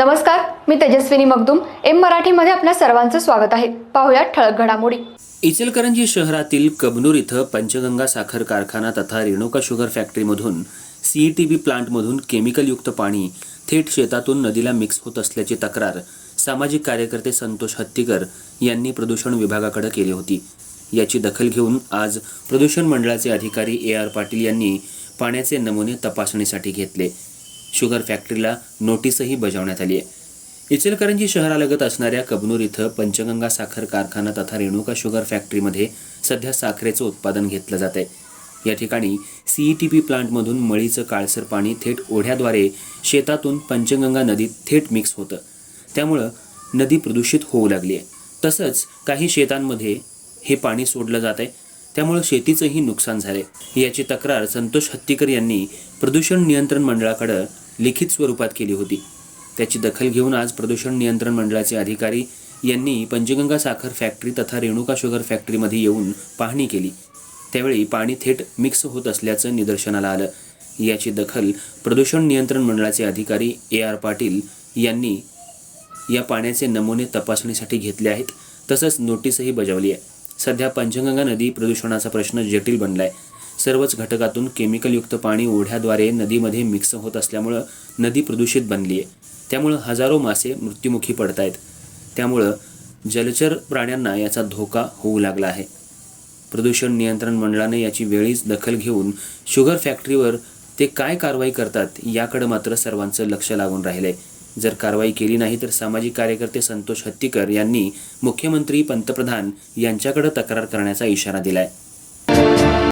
नमस्कार मी तेजस्विनी मगदुम. एम मराठीमध्ये आपल्या सर्वांचं स्वागत आहे. पाहुयात ठळक घडामोडी. इचलकरंजी शहरातील कबनूर इथं पंचगंगा साखर कारखाना तथा रेणुका शुगर फॅक्टरीमधून सीईटीबी प्लांटमधून केमिकलयुक्त पाणी थेट शेतातून नदीला मिक्स होत असल्याची तक्रार सामाजिक कार्यकर्ते संतोष हत्तीकर यांनी प्रदूषण विभागाकडे केली होती. याची दखल घेऊन आज प्रदूषण मंडळाचे अधिकारी ए आर पाटील यांनी पाण्याचे नमुने तपासणीसाठी घेतले. शुगर फॅक्टरीला नोटीसही बजावण्यात आली आहे. इचलकरंजी शहरालगत असणाऱ्या कबनूर इथं पंचगंगा साखर कारखाना तथा रेणुका शुगर फॅक्टरीमध्ये सध्या साखरेचं उत्पादन घेतलं जात आहे. या ठिकाणी सीईटीपी प्लांटमधून मळीचं काळसर पाणी थेट ओढ्याद्वारे शेतातून पंचगंगा नदीत थेट मिक्स होतं. त्यामुळं नदी प्रदूषित होऊ लागली आहे. तसंच काही शेतांमध्ये हे पाणी सोडलं जात आहे. त्यामुळं शेतीचंही नुकसान झाले याची तक्रार संतोष हत्तीकर यांनी प्रदूषण नियंत्रण मंडळाकडं लिखित स्वरूपात केली होती. त्याची दखल घेऊन आज प्रदूषण नियंत्रण मंडळाचे अधिकारी यांनी पंचगंगा साखर फॅक्टरी तथा रेणुका शुगर फॅक्टरीमध्ये येऊन पाहणी केली. त्यावेळी पाणी थेट मिक्स होत असल्याचं निदर्शनाला आलं. याची दखल प्रदूषण नियंत्रण मंडळाचे अधिकारी ए आर पाटील यांनी या पाण्याचे नमुने तपासणीसाठी घेतले आहेत. तसंच नोटीसही बजावली आहे. सध्या पंचगंगा नदी प्रदूषणाचा प्रश्न जटिल आहे सर्वच घटकातून केमिकलयुक्त पाणी ओढ्याद्वारे नदीमध्ये मिक्स होत असल्यामुळं नदी प्रदूषित बनली आहे. त्यामुळं हजारो मासे मृत्युमुखी पडत आहेत त्यामुळं जलचर प्राण्यांना याचा धोका होऊ लागला आहे. प्रदूषण नियंत्रण मंडळाने याची वेळीच दखल घेऊन शुगर फॅक्टरीवर ते काय कारवाई करतात याकडे मात्र सर्वांचं लक्ष लागून राहिलंय. जर कारवाई केली नाही तर सामाजिक कार्यकर्ते संतोष हत्तीकर यांनी मुख्यमंत्री पंतप्रधान यांच्याकडे तक्रार करण्याचा इशारा दिलाय.